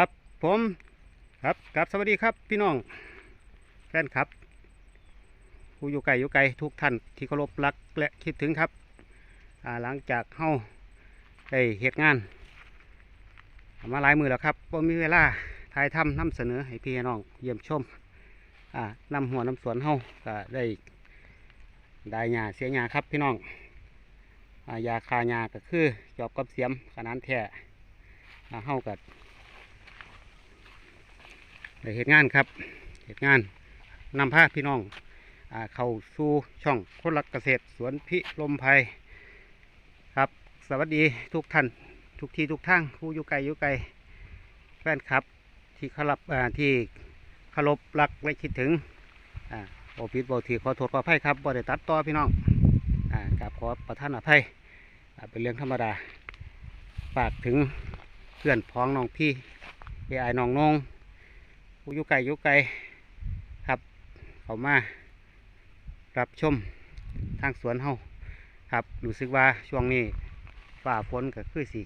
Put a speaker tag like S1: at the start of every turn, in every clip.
S1: ครับผมครับครับสวัสดีครับพี่น้องแฟนครับ ผู้อยู่ไกลอยู่ไกลทุกท่านที่เคารพรักและคิดถึงครับหลังจากเฮาได้เหตุงาน มาหลายมือแล้วครับว่ามีเวลาถ่ายทำนำเสนอให้พี่น้องเยี่ยมชมอ่านำหัวน้ำสวนเฮาก็ได้ได้หญ้าเสียหญ้าครับพี่น้องอยาคาหญ้าก็คือจอบกับเสียมขนาดแท้อ่าเฮากัได้ เหตุงานครับเหตุงานนำพาพี่น้องอเข้าสู่ช่องคนรักเกษตรสวนพิลมภัยครับ สวัสดีทุกท่านทุกที่ทุกทางผู้อยู่ไกลอยู่ไกลแฟนครับ ที่เคารพอ่าที่เคารพรักและคิดถึงอโอพิษบอถือขอโทษขออภัยครับบ่ได้ตัดต่อพี่น้องอ่ากับขอประทานอภัยเป็นเรื่องธรรมดาฝากถึงเพื่อนพ้องน้องพี่เอไอน้องนงผู้ อยู่ไกลอยู่ไกลครับ เขามา รับชมทางสวนเฮาครับรู้สึกว่าช่วงนี้ฝ่าฝนก็คือสิ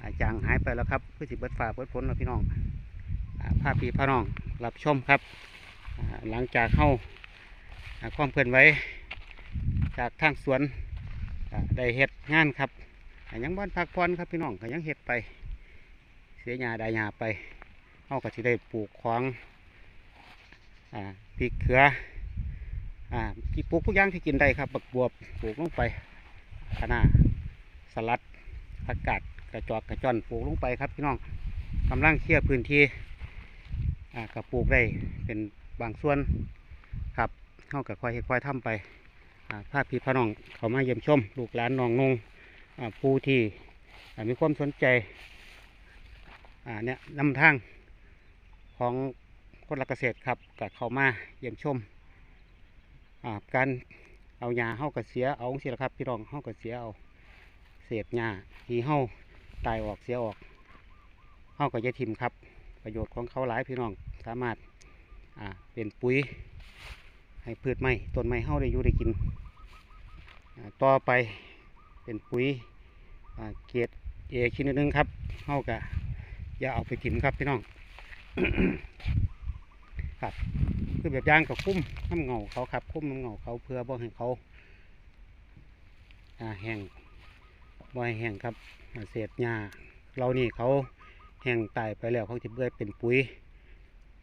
S1: อาจางหายไปแล้วครับคือสิเบิดฝ่าเบิดฝนแล้วพี่น้องอาพาพี่พาน้องรับชมครับหลังจากเข้าความเคลื่อนไหวจากทางสวนได้เฮ็ดงานครับยังบ้านพักผ่อนครับพี่น้องก็ยังเฮ็ดไป เสียหญ้าได้หญ้าไป เฮาก็สิได้ปลูกของอ่าพริกเขืออ่าที่ปลูกทุกอย่างที่กินได้ครับบักบวบปลูกลงไปคะน้าสลัดผักกาดกระจอกกระจอนปลูกลงไปครับพี่น้องกำลังเคลียร์พื้นที่อ่ากับปลูกได้เป็นบางส่วนครับเข้ากับควายควายทำไปอ่าภาพพี่พน้องเขามาเยี่ยมชมลูกหลานน้องนงอ่าผู้ที่มีความสนใจอ่าเนี่ยนำทาง ของคนรักเกษตรครับกับเขามาเยี่ยมชมการเอาหญ้าเข้ากับเสียเอาสิละครับพี่น้องเข้ากับเสียเอาเศษหญ้าที่เฮาตายออกเสียออกเฮาก็จะทิมครับ ประโยชน์ของเขาหลายพี่น้องสามารถเป็นปุ๋ยให้พืชไม้ต้นไม้เฮาได้อยู่ได้กินต่อไปเป็นปุ๋ยเกรดเอชิ้นนึงครับเฮาก็อย่าเอาไปทิมครับพี่น้อง ครับ คือแบบย่างกับคุ้มน้ำเงาเขาครับ คุ้มน้ำเงาเขาเพื่อบ่ให้เขาแห้งบ่อยแห้งครับเศษหญ้าเรานี่เขาแห้งตายไปแล้วเขาจะเบื่อเป็นปุ๋ย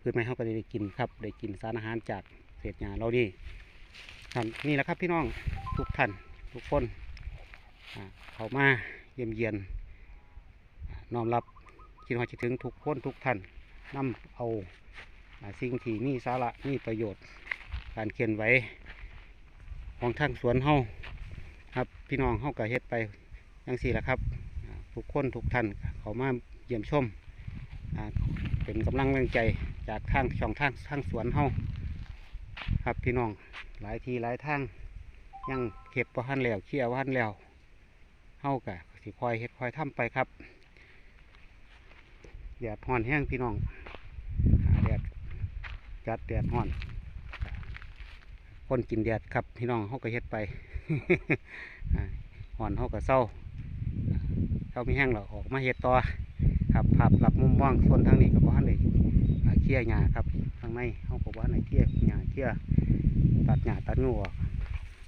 S1: พืชไม้เขาก็ได้กินครับ ได้กินสารอาหารจากเศษหญ้าเรานี่ครับนี่แหละครับพี่น้องทุกท่านทุกคนเขามาเยี่ยมเยียนอ่าน้อมรับคิดว่าจะถึงทุกคนทุกท่าน นำเอาอ่าสิ่งที่มีสาระมีประโยชน์ การเคลื่อนไหวของทางสวนเฮาครับพี่น้องเข้ากับเฮ็ดไปยังสี่ละครับ ทุกคนทุกท่านเขามาเยี่ยมชมเป็นกำลังแรงใจจากทางช่องทางทางสวนเฮาครับพี่น้องหลายทีหลายทางยังเก็บว่าหันแล้วเคลียร์ว่าหันแล้วเฮากะสิคอยเฮ็ดคอยทำไปครับ แดดฮ้อนแห้งพี่น้องอ่าแดดจัดแดดฮ้อน คนกินแดดครับพี่น้องเฮาก็เฮ็ดไปห่อนเฮาก็เศร้าเศร้ามีแห้งเราออกมาเฮ็ดต่อครับภาพหลับมุมมองส่วนทางนี้ก็บ่ทันได้อ่าเคลียหญ้าครับทางในเฮาก็บ่ทันได้เคลียหญ้าเคลียตัดหญ้าตัดงูออก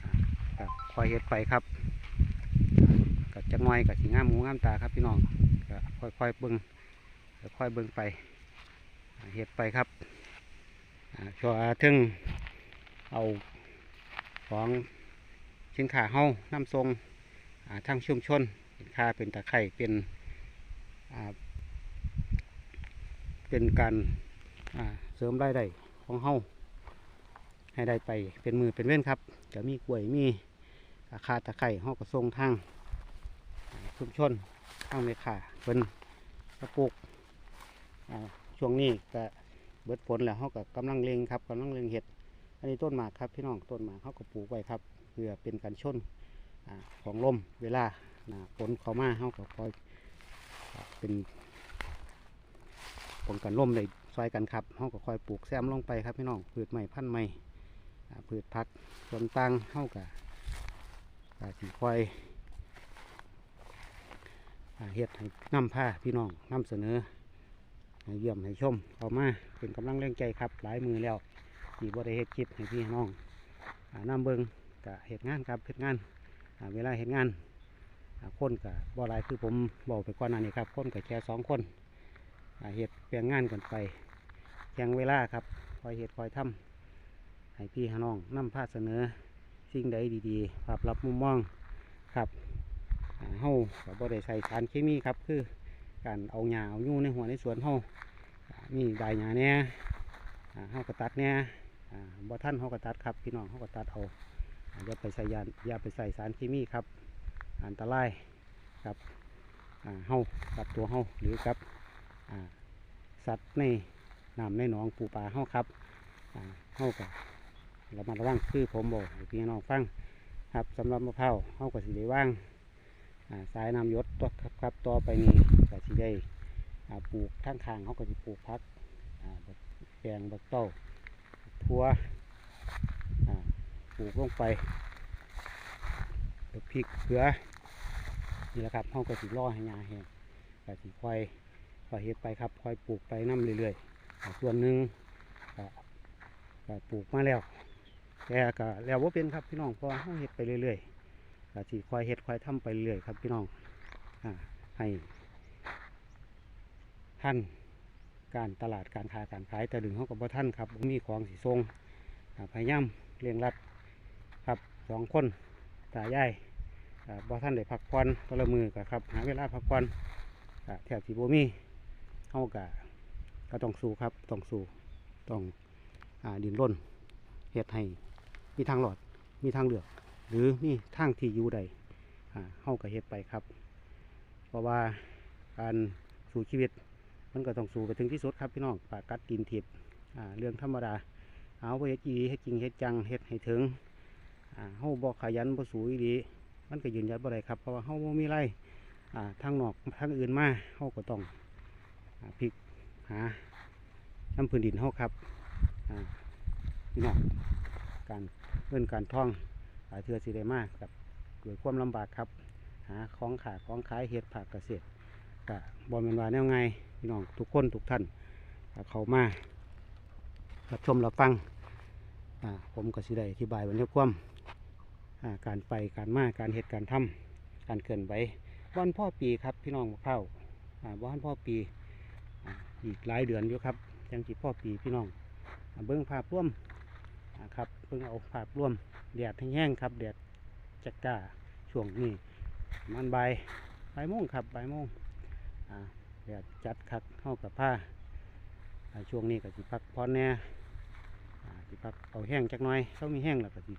S1: อ่าก็คอยเฮ็ดไปครับอ่าก็จักหน่อยก็สิงามหูงามตาครับพี่น้องก็ค่อยๆเบิ่ง ค่อยเบิ่งไปเฮ็ดไปครับอ่าชัวถึงเอาของสินค้าเฮานำส่งทางชุมชนสินค้าเป็นตะไคร่เป็นเป็นการเสริมรายได้ของเฮาให้ได้ไปเป็นมือเป็นเว้นครับจะมีกล้วยมีอาคาตะไคร่เฮาก็ส่งทางชุมชนทางเมค่าเพิ่นกระปลูก ช่วงนี้ก็เบิดฝนแล้วเฮาก็กำลังเล็งครับกำลังเล็งเห็ด อันนี้ต้นหมากครับพี่น้องต้นหมากเขาก็ปลูกไว้ครับเพื่อเป็นการชนอของลมเวลาฝนเขามาเขาก็คอยเป็นป้องกันลมได้ซอยกันครับเขาก็คอยปลูกแซมลงไปครับพี่น้องพืชใหม่พันธุ์ใหม่พืชพักส่วนต่างเขาก็อ่าสีคอยเฮ็ดให้นำผ้าพี่น้องนำเสนอ ให้เยี่ยมให้ชมเข้ามาเป็นกำลังแรงใจครับ หลายมือแล้วที่บ่ได้เฮ็ดคลิปให้พี่น้องอน้ำเบิงกะเฮ็ดงานครับเฮ็ดงานเวลาเฮ็ดงานคนกะบ่หลายคือผมบอกไปก่อนหน้านี้ครับคนกะแค่สองคนเฮ็ดเปลี่ยนงานกันไปแข่งเวลาครับคอยเฮ็ดคอยทำให้พี่น้องนำพาเสนอสิ่งใดดีๆภาพลับมุมมองครับเฮ้าก็บ่ได้ใส่สารเคมีครับคือ การเอาหญ้าเอายู่ในหัวในสวนเฮาอ่ามีได้หญ้าเนี่ยเฮาก็ตัดเนี่ยบ่ท่านเฮาก็ตัดครับพี่น้องเฮาก็ตัดเอาอย่าไปใส่ยาอย่าไปใส่สารเคมีครับ อันตรายกับเฮากับตัวเฮาหรือกับสัตว์ในน้ำในหนองปูปลาเฮาครับอ่าเฮาก็ระมัดระวังคือผมบอกพี่น้องฟังครับสำหรับมะพร้าวเฮาก็สิได้ว่างอ่า สายน้ำยศต่อครับครับต่อไปนี้ก็สิได้ปลูกข้างทางเขาก็จะปลูกพักอ่าบักแกงบักเต้าทั่วปลูกลงไปบักพริกเกลือนี่แหละครับเขาก็สิล่อให้ยาแห้งก็สิค่อยค่อยเฮ็ดไปครับค่อยปลูกไปน้ำเรื่อยๆส่วนหนึ่งก็ปลูกมาแล้วแต่ก็แล้วว่าเป็นครับพี่น้องพราะว่าเขาเฮ็ดไปเรื่อยๆ ก็สิคอยเฮ็ดคอยทำไปเรื่อยครับพี่น้องอ่าให้ท่านการตลาดการค้าการขายแต่ดึงเขากับบ่ท่านครับมีของสีทรงพยายามเลี้ยงรัดครับสองคนตายายอ่บ่ท่านได้พักผ่อนตละมือก็ครับหาเวลาพักผ่อนก็แทบสิบ่มีเฮาก็ก็ต้องสู้ครับต้องสู้ต้องอดินร่นเฮ็ดให้มีทางหลอดมีทางเลือก หรือมีทางที่อยู่ใดอ่าเฮาก็เฮ็ดไปครับ เพราะว่าการสู้ชีวิตมันก็ต้องสู้ไปถึงที่สุดครับพี่น้องปากัดตีนถีบเรื่องธรรมดา เอาไปเฮ็ดอีหลีเฮ็ดจริงเฮ็ดจังเฮ็ดให้ถึงอ่าเฮาบ่ขยันบ่สู้อีมันก็ยืนยันบ่ได้ครับเพราะว่าเฮาบ่มีไรทางนอกทางอื่นมาเฮาก็ต้องพลิกหาน้ำพื้นดินเฮาครับพี่น้องการเงินการท่อง หายเทือสิได้มากกับด้วยความลำบากครับ หาของขาของขายเห็ดผักเกษตรกะบอลเป็นว่าแนวไงพี่น้องทุกคนทุกท่านเข้ามารับชมรับฟังผมก็สิได้อธิบายวันนี้ความอ่าการไปการมาการเหตุการทำการเคลื่อนไหววันพ่อปีครับพี่น้องเข้าอ่าวันพ่อปีอีกหลายเดือนอยู่ครับยังจีพ่อปีพี่น้องเบิ้งภาพร่วมอ่าครับ เบิ้งเอาภาพร่วมแดดแห้งๆครับแดดจัดจ้าช่วงนี้มันใบ่ายบ่ายโมงครับใบ่ายโมงอ่าแดดจัดคักเข้ากับผ้าช่วงนี้ก็สิพักพรแน่อ่าสิพักเอาแห้งจักน่อยเขามีแห้งแล้วก็สิ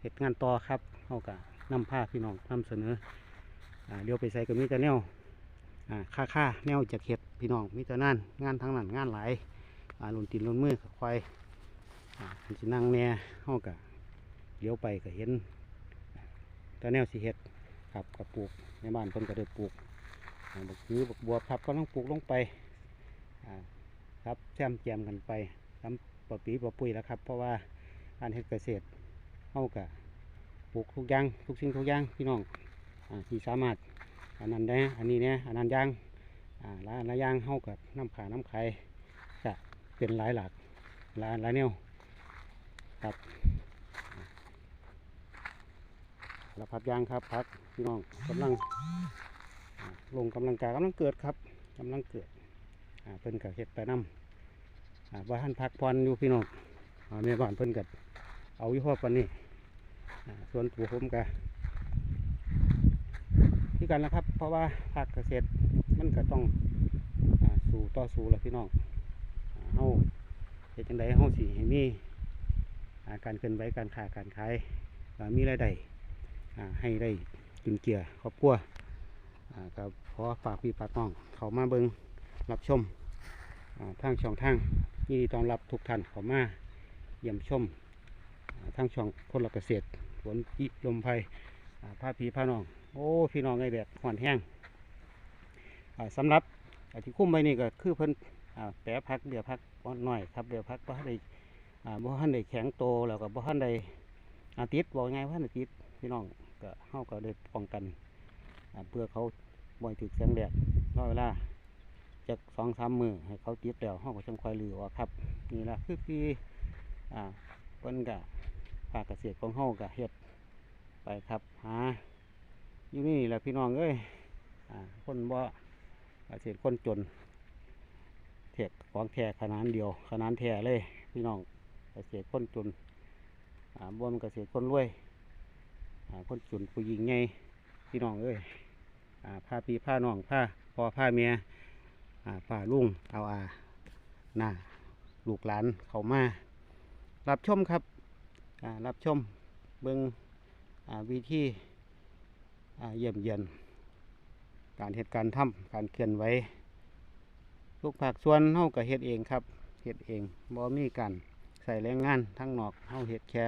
S1: เหตุงานต่อครับเข้ากับนำผ้าพี่น้องนำเสนอเดี๋ยวไปใส่กับมีแต่แนวอ่าค่าค่าแนวจากเห็ดพี่น้องมีแต่นั่นงานทั้งนั้นงานหลายอ่าหลุนตินลุนมือควาย สินั่งแน่เข้ากับเลี้ยวไปก็เห็นตาแนวสีเห็ดครับกับปลูกในบ้านเพิ่นก็ได้ปลูกบักคือบักบัวครับก็ต้องปลูกลงไปครับแซมแจมกันไปทำปะปีปะปุยแล้วครับ เพราะว่าการเฮ็ดเกษตรเฮากะปลูกทุกอย่างทุกสิ่งทุกอย่างพี่น้องอ่าที่สามารถอันนั้นได้อันนี้เนี่ยอันนั้นย่างอ่าหลายหลายย่างเฮากับน้ำขาน้ำไข่จะเป็นหลายหลากหลายหลายแนว ครับแล้วพักยางครับพักพี่น้องกำลังลงกำลังกายกำลังเกิดครับกำลังเกิดเพิ่นกับเฮ็ดไปน้ำอ่าว่าท่านพักผ่อยู่พี่น้องอ่าแม่บ้านเพิ่นกับเอาอยู่พอปานนี้อ่ส่วนตัวผมกับที่กันนะครับ เพราะว่าภาคเกษตรมันก็ต้องอสู่ต่อสู้แล้วพี่น้องเฮาเฮ็ดจังไดเฮาสิให้มีอ่ การเคลื่อนไหวการค้าการขายอ่ามีรายได้ให้ได้กินเกลียครอบครัวอ่าก็ขอฝากพี่ฝากน้อง เขามาเบิงรับชมทางช่องทางยินดีต้อนรับทุกท่านเขามาเยี่ยมชมทางช่องคนละเกษตรสวนอิลมไพรอ่าพาพี่พาน้อง โอ้พี่น้องไอแดดหอนแห้งอ่าสำหรับที่คุ้มไปนี่ก็คือเพิ่นแปะพักเดี๋ยวพักหน่อยครับเดี๋ยวพักบ่ทันได้ บ่ทันได้แข็งโตแล้วก็บ่ทันได้อาติดบอกไงว่าทันได้ติดพี่น้องก็เฮาก็ได้ป้องกันเพื่อเขาบ่อยถึกแสงแดดรอเวลาจากสองสามมือให้เขาติดแล้วเขาก็จังค่อยลือออกครับนี่ละคือปีอ่าเพิ่นกะภาคเกษตรของเฮากะเฮ็ดไปครับหาอยู่นี่แหละพี่น้องเอ้ยอ่าคนบ่เกษตรคนจนเทกของแท้ขนาดเดียวขนาดแท้เลยพี่น้อง เกษตรคนจนบ่แมันเกษตรคนรวยคนจนผู้หญิงไงพี่น้องเอ้ยอ่าพาพี่พาน้องพาพ่อพาเมียอ่าป้าลุงเอาอาหน้าลูกหลานเขามา รับชมครับรับชมเบิงอ่าวิธีเยี่ยมเยียนการเหตุการณ์ทำการเคลื่อนไหวทุกภาคส่วนเฮาก็เฮ็ดเองครับเฮ็ดเองบ่มีการ ใส่แรงงานทั้งนอกเฮาเฮ็ดแค่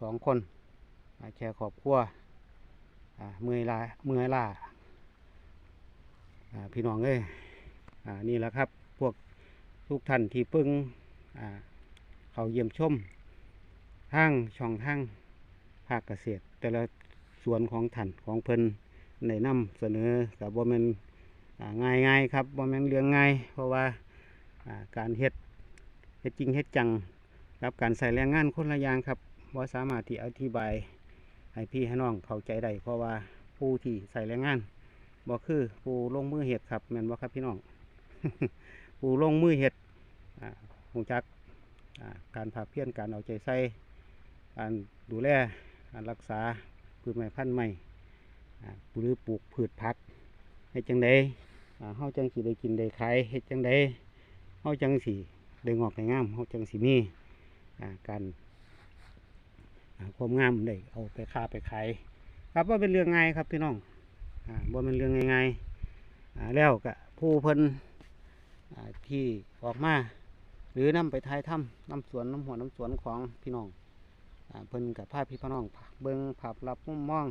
S1: สองคนแค่ครอบครัวเมื่อยลาเมื่อยล้าอ่าพี่น้องเอ้ยอนี่แหละครับพวกทุกท่านที่เพิ่งเขาเยี่ยมชมทางช่องทางภาคเกษตร แต่ละส่วนของท่านของเพิ่นในนำเสนอกับบ่แม่นอ่าง่ายง่ายๆครับบ่แม่นเรื่องง่าย เพราะว่าการเฮ็ด ฮ็ดจริงเฮ็ดจังกับการใส่แรงงานคนละอย่างครับบ่สามารถที่อธิบายให้พี่ให้น้องเข้าใจได้เพราะว่าผู้ที่ใส่แรงงานบ่คือผู้ลงมือเฮ็ดครับแม่นบ่ครับพี่น้องผู้ลงมือเฮ็ดอ่าฮู้จักอ่าการผ่าเพี้ยนการเอาใจใส่การดูแลการรักษาพืชไม้พันธุ์ใหม่หรือปลูกพืชผักเฮ็ดจังใดอ่าเฮาจังสิได้กินได้ขายเฮ็ดจังใดเฮาจังสิ ได้งอกได้งามเฮาจังสิมีการความงามได้เอาไปค้าไปขายครับว่าเป็นเรื่องง่ายครับพี่น้องอ่าบ่เป็นเรื่องง่ายๆแล้วก็ผู้เพิ่นที่ออกมาหรือนำไปถ่ายถ้ำน้ำสวนน้ำหัวน้ำสวนของพี่น้องอเพิ่นกับภาพพี่น้องเบิ้งภาพลับมุมมอง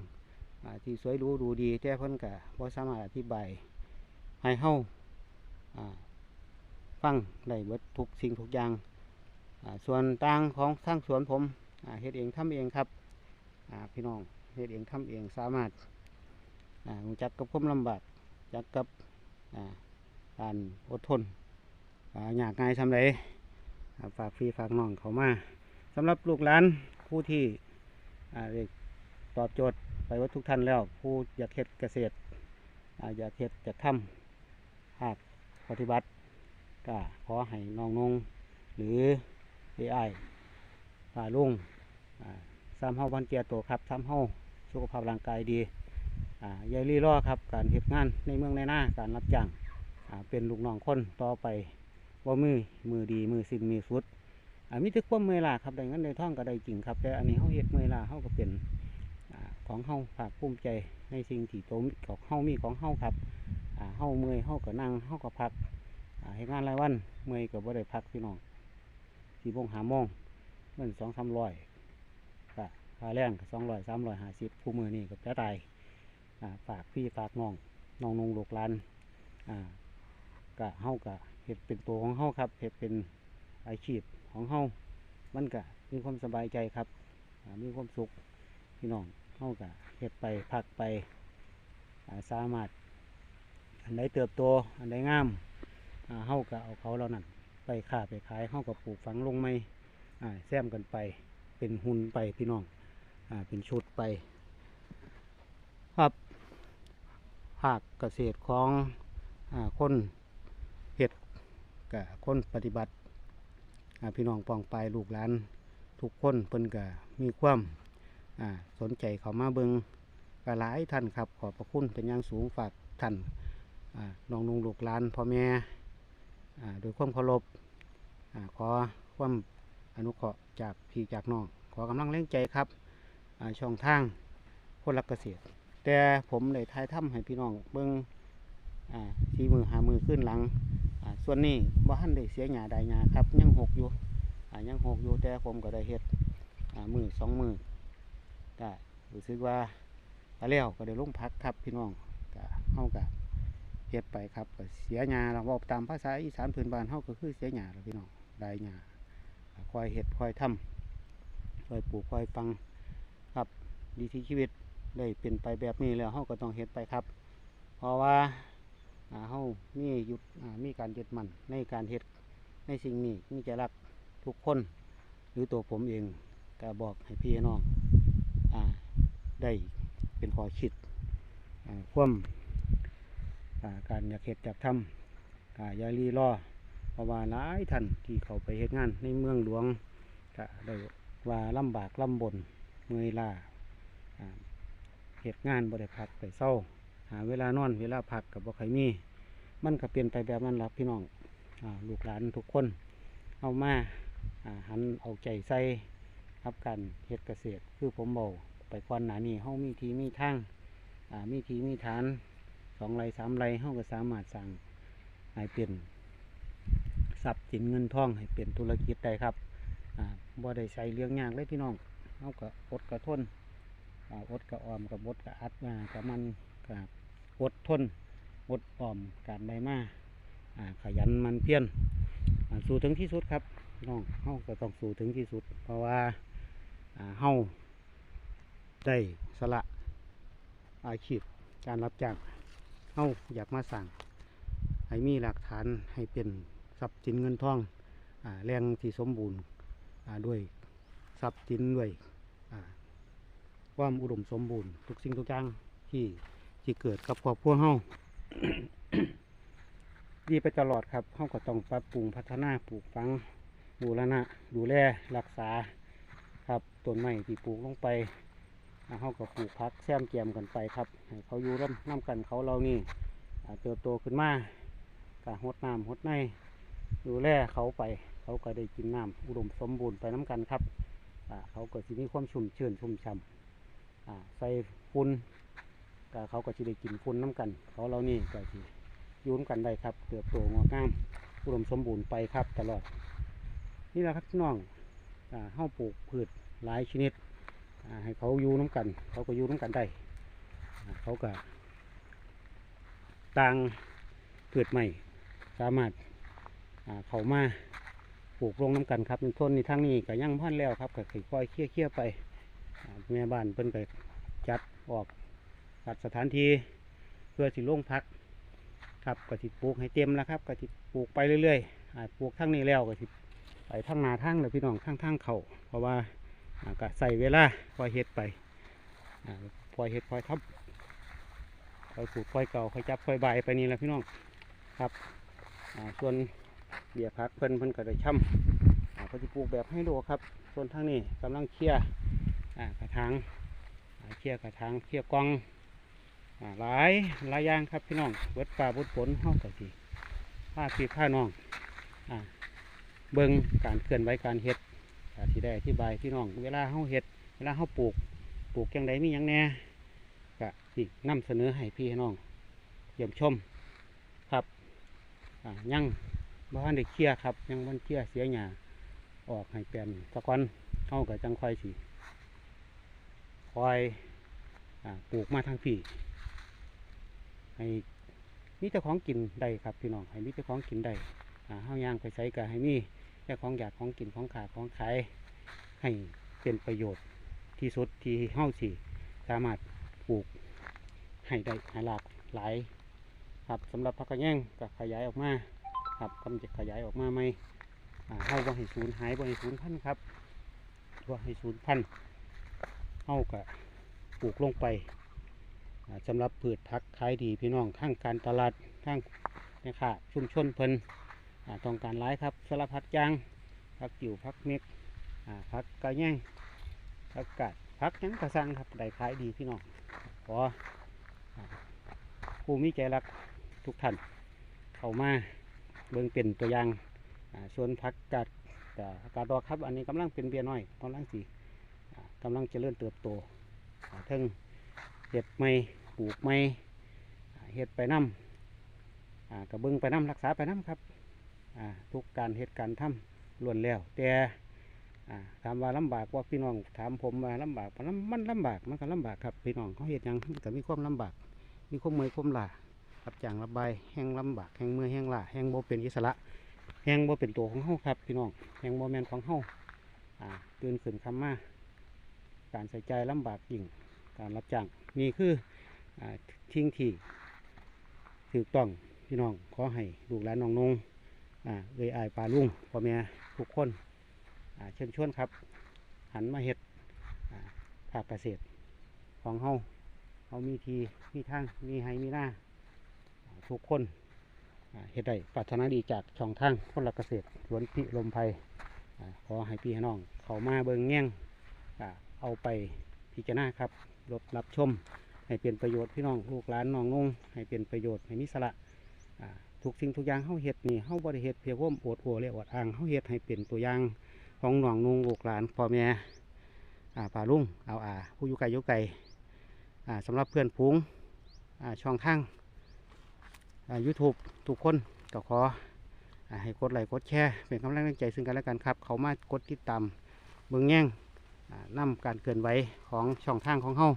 S1: อที่สวยดูดูดีแต่เพิ่นกับบ่สามารถอธิบายให้เฮาอ่า ฟังได้เบิดทุกสิ่งทุกอย่าง ส่วนต่างของทางสวนผมเฮ็ดเองทำเองครับพี่น้องเฮ็ดเองทำเองสามารถรู้จักกับความลำบากจักกับอ่าการอดทนอยากง่ายทำไรฝากพี่ฝากน้องเขามาสำหรับลูกหลานผู้ที่ตอบโจทย์ไปว่าทุกท่านแล้ว ผู้อยากเฮ็ดเกษตรอยากเฮ็ดจะทำหากปฏิบัติ ก็ขอให้น้องนงหรือ AI ป่าลุงอ่าซ้ำเฮาบันเกียรตัวครับซ้ำเฮาสุขภาพร่างกายดีอ่ายายรีรอครับ การเฮ็ดงานในเมืองในหน้าการรับจ้างเป็นลูกน้องคนต่อไปว่ามือมือดีมือสิ้นมือสุดมีแต่ความเมื่อยล้าครับได้เงินได้ท่องก็ได้จริงครับแต่อันนี้เฮาเฮ็ดเมื่อยล้าเฮาก็เป็นอของเฮาภาคภูมิใจในสิ่งที่โตมของเฮามีของเฮาครับเฮาเมื่อยเฮาก็นั่งเฮาก็พัก เฮ็ดงานรายวันเมื่อยก็บ่ได้พักพี่น้องสี่โมงหาโมงเงินสองสามร้อยก็ค่าแรงก็สองร้อยสามร้อยห้าสิบผู้มือนี่ก็จะตายฝากพี่ฝากน้องน้องนงลูกหลานอ่ากะเฮากะเห็ดเป็นตัวของเฮาครับเห็ดเป็นอาชีพของเฮามันกะมีความสบายใจครับมีความสุขพี่น้องเฮากะเห็ดไปพักไปสามารถอันใดเติบโตอันใดงาม เฮากะเอาเขาเหล่านั้นไปค้าไปขายเฮากะปลูกฝังลงไม่แซมกันไปเป็นหุ่นไปพี่น้องอเป็นชุดไป ครับภาคเกษตรของอคนเฮ็ดกับคนปฏิบัติพี่น้องปองปลายลูกหลานทุกคนเพิ่นก็มีความสนใจเขามาเบิงกหลายท่านครับ ขอบพระคุณเป็นอย่างสูงฝากท่านน้องนุงลูกหลานพ่อแม่ โดยความเคารพอ่าขอความอนุเคราะห์จากพี่จากน้อง ขอกำลังแรงใจครับช่องทางคนรักเกษตร แต่ผมได้ทายถ้ำให้พี่น้องเบิงสีมือหามือขึ้นหลัง ส่วนนี้บ่ทันได้เสียหยาใดหยาครับ ยังหกอยู่ยังหกอยู่แต่ผมก็ได้เฮ็ดมือสองมือก็รู้สึกว่าไปแล้วก็ได้ลงพักครับพี่น้องก็เฮาก็ เฮ็ดไปครับก็เสียหยาเราบอกตามภาษาอีสานพื้นบ้านเฮาก็คือเสียหยาแล้วพี่น้องได้หยาอ่าคอยเฮ็ดคอยทำคอยปลูกคอยฟังครับดีที่ชีวิตได้เป็นไปแบบนี้แล้วเฮาก็ต้องเฮ็ดไปครับ เพราะว่าอ่าเฮามีหยุดอ่ามีการยึดมั่นในการเฮ็ดในสิ่งนี้มีใจรักทุกคนหรือตัวผมเองก็บอกให้พี่น้องอ่าได้เป็นข้อคิดอ่าความ การอยากเฮ็ดอยากทำอ่าย่ารีรอเพราะว่าหลายท่านที่เขาไปเฮ็ดงานในเมืองหลวงก็ได้ว่าลำบากลำบนเมื่อยล้าเฮ็ดงานบ่ได้พักไปเศร้า หาเวลานอนเวลาพักกับบ่ใครมี มันก็เปลี่ยนไปแบบนั้นละพี่น้องอลูกหลานทุกคน เอามาอ่าหันเอาใจใส่รับการเฮ็ดเกษตรคือผมบอกไปก่อนหนานี้เฮามีทีมีทางมีทีมีฐาน องไรสามไรเฮาก็สามารถสั่งให้เป็นทรัพย์สินเงินทองให้เป็นธุรกิจได้ครับอ่าบ่ได้ใส่เลี้ยงยากเลยพี่น้องเฮาก็อดกระทนอดกระออมกับบดกระอัดมากับมันกับอดทนอดออมการได้มาขยันมันเพียรสู้ถึงที่สุดครับน้องเฮาก็ต้องสู้ถึงที่สุด เพราะว่าอ่าเฮาได้สละอาชีพการรับจ้าง เฮาอยากมาสั่งให้มีหลักฐานให้เป็นทรัพย์สินเงินทองอแรงที่สมบูรณ์ด้วยทรัพย์สินด้วยอ่าความอุดมสมบูรณ์ทุกสิ่งทุกอย่างที่ที่เกิดกับครอบครัวเฮาดีไปตลอดครับเฮาก็ต้องปรับปรุงพัฒนาปลูกฝังบูรณะดูแลรักษาครับต้นไม้ที่ปลูกลงไป เฮาก็ปลูกพักแซมแกมกันไปครับเขาอยู่ร่ำน้ำกันเขาเรานี่เติบโตขึ้นมากะหดน้ำหดในดูแลเขาไป เขาก็ได้กินน้ำอุดมสมบูรณ์ไปน้ำกันครับอ่าเขาก็สิมีความชุ่มชื้นชุ่มฉ่ำอ่าใส่ฝุ่นก็เขาก็สิได้กินฝุ่นน้ำกัน เขาเรานี่ก็สิยุ่นกันได้ครับเติบโตงอกงามอุดมสมบูรณ์ไปครับตลอด นี่แหละครับน้องอ่าเฮาปลูกพืชหลายชนิด ให้เขาอยู่น้ำกัน เขาก็อยู่น้ำกันได้เขาก็ต่างพืชใหม่ สามารถเขามาปลูกลงน้ำกันครับในต้นนี้ทั้งนี้ก็ยังพันแล้วครับก็ค่อยๆเคี่ยเคี่ยๆไปแม่บ้านเพิ่นก็จัดออกจัดสถานที่เพื่อสิลงพักครับก็สิปลูกให้เต็มแล้วครับก็สิปลูกไปเรื่อยๆปลูกทั้งนี้แล้วก็สิไปทั้งนาทั้งเลยพี่น้องทั้งทั้งเขาเพราะว่า ก็ใส่เวลาพอยเฮ็ดไปอ่าพอยเฮ็ดพอยทับพอยปลูกพอยเก่าพอยจับพอยใบไปนี่แหละพี่น้องครับส่วนเบียพักเพิ่นเพิ่นก็ได้ช่ำอ่าก็สิปลูกแบบให้ดูครับ ส่วนทั้งนี้กำลังเคลียร์อ่ากระถางเคลียร์กระถางเคลียร์กล่องหลายหลายอย่างครับพี่น้องเบิดป่าบิดฝนห้องกะสิผ้าพี่ผ้าน้องอเบิ่งการเคลื่อนไหวการเฮ็ด ที่ได้อธิบายพี่น้องเวลาเฮาเฮ็ดเวลาเฮาปลูกปลูกจังไดมียังแน่กะสินำเสนอให้พี่น้องเยี่ยมชมครับอ่ายังบ้านได้เคลียร์ครับ ยังมันเคลียร์เสียหญ้าออกให้แปลนตะกอนเฮาก็จังคอยสิคอยอปลูกมาทางพี่ให้มีเจ้าของกินได้ครับพี่น้องให้มีเจ้าของกินได้อ่าเฮาย่างไปใส่ก็ให้มี เจ้าของอยากของกินของขาดของขายให้เป็นประโยชน์ที่สุดที่เฮ้าสิสามารถปลูกให้ได้ให้หลากหลายครับสำหรับพักกระแยงก็ขยายออกมาครับกำลังจะขยายออกมาไหมอ่าเฮ้าบ่ให้สูญหายบ่ให้สูญพันธุ์ครับบ่ให้สูญพันธุ์เฮ้าก็ปลูกลงไปอ่าสำหรับพืชพักขายดีพี่น้องทั้งการตลาดทั้งนี่ค่ะชุมชนเพิ่น ต้องการหลายครับสารพัดยางพักจิ๋วพักเม็กพักกระแยงพักกาดพักหยังกระสังครับได้ขายดีพี่น้องขอผู้มีใจรักทุกท่านเข้ามาเบิ่งเป็นตัวอย่างส่วนพักกาดกากาดดอกครับ อันนี้กำลังเป็นเบียน้อยกำลังสีอ่ากำลังเจริญเติบโตเทั้งเห็ดไม่ปลูกไม่อ่าเห็ดไปน้ำกระเบื้องไปน้ำรักษาไปน้ำครับ ทุกการเห็ดการณ์ทำล้วนแล้ว แต่ถามว่าลำบากว่าพี่น้องถามผมว่าลำบากมันมันลำบากมันก็ลำบากครับพี่น้องเขาเห็ดหยังมันก็มีความลำบาก มีความเมื่อยความล้ารับจางระบายแห้งลำบากแห้งเมื่อยแห้งล้าแห้งโบเป็นอิสระแห้งโบเป็นตัวของเฮาครับพี่น้องแห้งโบแมนของเฮาอ่าตื่นขึ้นคำมาการใส่ใจลำบากยิ่งการรับจ้างนี่คืออทิ้งที่ถูกต้องพี่น้องขอให้ลูกหลานน้องนง เอ้ยอายปลาลุงพ่อแม่ทุกคนเชิญชวนครับ หันมาเฮ็ดภาคเกษตรของเฮาเฮามีทีมีทางมีไห้มีหน้าทุกคนเฮ็ดได้ปรารถนาดีจากช่องทางคนละเกษตรสวนพิลมไพรอ่ขอให้พี่น้องเขามาเบิ่งแง่งเอาไปพิจารณาครับรถรับชม ให้เป็นประโยชน์พี่น้องลูกหลานน้องนงให้เป็นประโยชน์ให้มีสระ ทุกสิ่งทุกอย่างเฮาเฮ็ดนี่เฮาบ่ได้เฮ็ดเพียงว่าอดโอและอดอ้างเฮาเฮ็ดให้เป็นตัวอย่างของหน้องนุงลูกหลานพ่อแม่อ่าป่าลุงเอาอาผู้อยู่ไกลอยู่ไกลอ่าสำหรับเพื่อนฝูงอ่าช่องทางอ่า YouTube ทุกคนก็ขออ่าให้กดไลค์กดแชร์เป็นกำลังใจซึ่งกันและกันครับ เขามากดติดตามเบิ่งแย่งอ่านำการเกินไหวของช่องทางของเฮา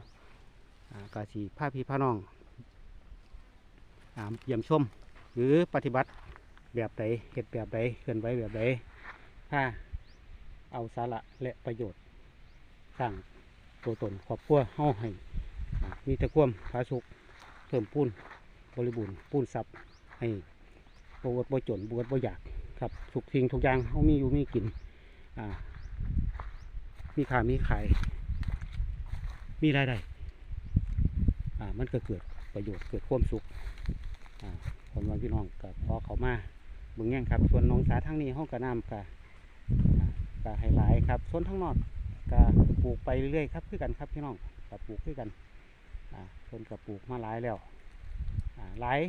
S1: อ่ากาสีผ้าพี่ผ้าน้องอ่าเยี่ยมชม หรือปฏิบัติแบบใดเหตุแบบใดเคลื่อนไหวแบบใดถ้าเอาสาระและประโยชน์สร้างตัวตนครอบครัวเฮาให้มีตะควมผาสุกเพิ่มปูนบริบูรณ์ปูนซับให้บวดบ่จนบวดบ่อยากครับทุกสิ่งทุกอย่างเฮามีอยู่มีกินอ่ามีขามีขาย มีรายได้อ่ามันก็เกิดประโยชน์เกิดความสุขอ่า คนวันพี่น้องกับพอเขามาเบึงแง่งครับ ส่วนน้องสาทางนี้ห้องกระน้ำกะกะให้หลายครับส่วนทางนอกกะปลูกไปเรื่อยๆครับคือกันครับพี่น้องกับปลูกคือกันอ่าคนกับปลูกมาหลายแล้วอ่าหลาย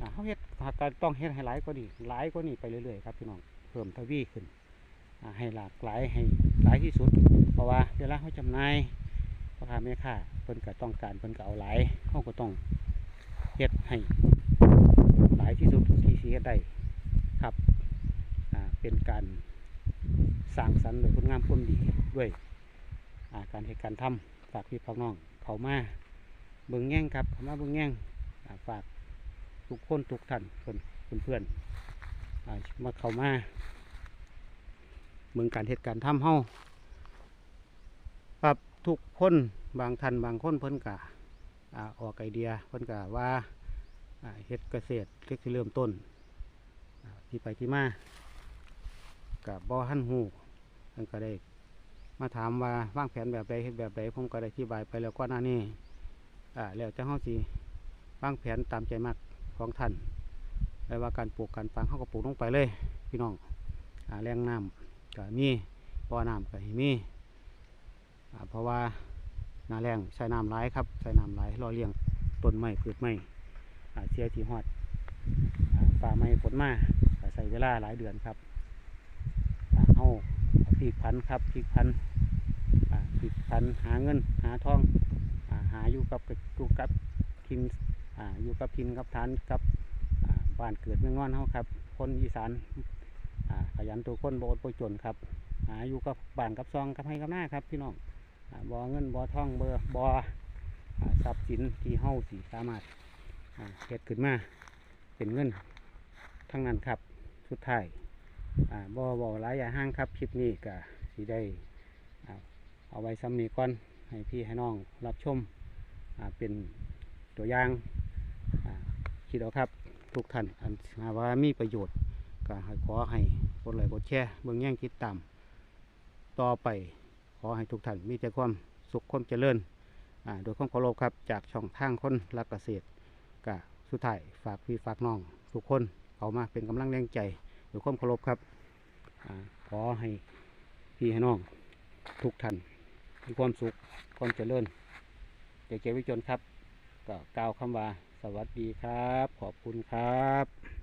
S1: อ่าเขาเฮ็ดหากต้องเฮ็ดให้หลายกว่านี้หลายกว่านี้ไปเรื่อยๆครับพี่น้องเพิ่มทวีขึ้นอ่าให้หลากหลายให้หลายที่สุด เพราะว่าเวลาเขาจำหน่ายพ่อค้าแม่ค้าเพิ่นก็ต้องการเพิ่นก็เอาหลายเขาก็ต้องเฮ็ดให้หลายที่สุดที่สิเฮ็ดได้ครับเป็นการสร้างสรรค์โดยคุณงามความดีด้วยาการเฮ็ดการณ์ทำฝากพี่พ่อน้องเขามาเบิ่งแง่งครับเขามาเบิ่งแง่งาฝากทุกคนทุกท่านเพื่อนเพื่อนมาเขามาเบิ่งการเฮ็ดการณ์ทำเฮาครับทุกคนบางท่านบางคนเพิ่นกะอ่อกไอเดียเพิ่นกะว่าเฮ็ดเกษตรเล็กที่เริ่มต้น ที่ไปที่มากับบ่หันหูเพิ่นก็ได้มาถามว่าวางแผนแบบใดเฮ็ดแบบใดผมก็ได้อธิบายไปแล้วก่อนหน้านี้อ่าแล้วจะเฮาสิวางแผนตามใจมักของท่านไม่ว่าการปลูกการปังเฮาก็ปลูกลงไปเลย พี่น้องอ่าแรงน้ำก็มีบ่อน้ำก็ให้มีอ่าเพราะว่าหนาแรงใช้น้ำร้ายครับใช้น้ำร้ายรอเลี้ยงต้นไม้พืชไม้อ่าเสียทีหอดอ่าป่าไม้ฝนมา ใช้เวลาหลายเดือนครับเฮาพลิกพันครับพลิกพันธุ์อ่าพลิกพันหาเงินหาทองอหาอยู่กับอยู่กับทินออยู่กับทินกับฐานกับบ้านเกิดเมืองนอนเฮาครับ คนอีสานขยันตัวคนโบอดบ่จนครับหาอยู่กับบ้านกับซองกับให้กับหน้าครับพี่น้องอบอเงินบอทองเบอร์บออ่าทรัพย์สินที่เฮาสิสามารถเฮ็ดขึ้นมาเป็นเงินทั้งนั้นครับ สุดท้ายอ่าบ่บ่หลายอย่าห้างครับคลิปนี้ก็สิได้เอาไว้ซ้ำนี้ก่อนให้พี่ให้น้องรับชมเป็นตัวอย่างคิดเอาครับทุกท่านอันมาว่ามีประโยชน์ก็ขอให้กดไลค์กดแชร์เบิ่งแย่งคิดตามต่อไปขอให้ทุกท่านมีแต่ความสุขความเจริญโดยความเคารพครับจากช่องทางคนรักเกษตรกะสุดท้ายฝากพี่ฝากน้องทุกคน เขามาเป็นกำลังแรงใจด้วยความเคารพครับอขอให้พี่ให้น้องทุกท่านมีความสุขความเจริญเจเจวิจนครับก็กล่าวคำว่าสวัสดีครับ ขอบคุณครับ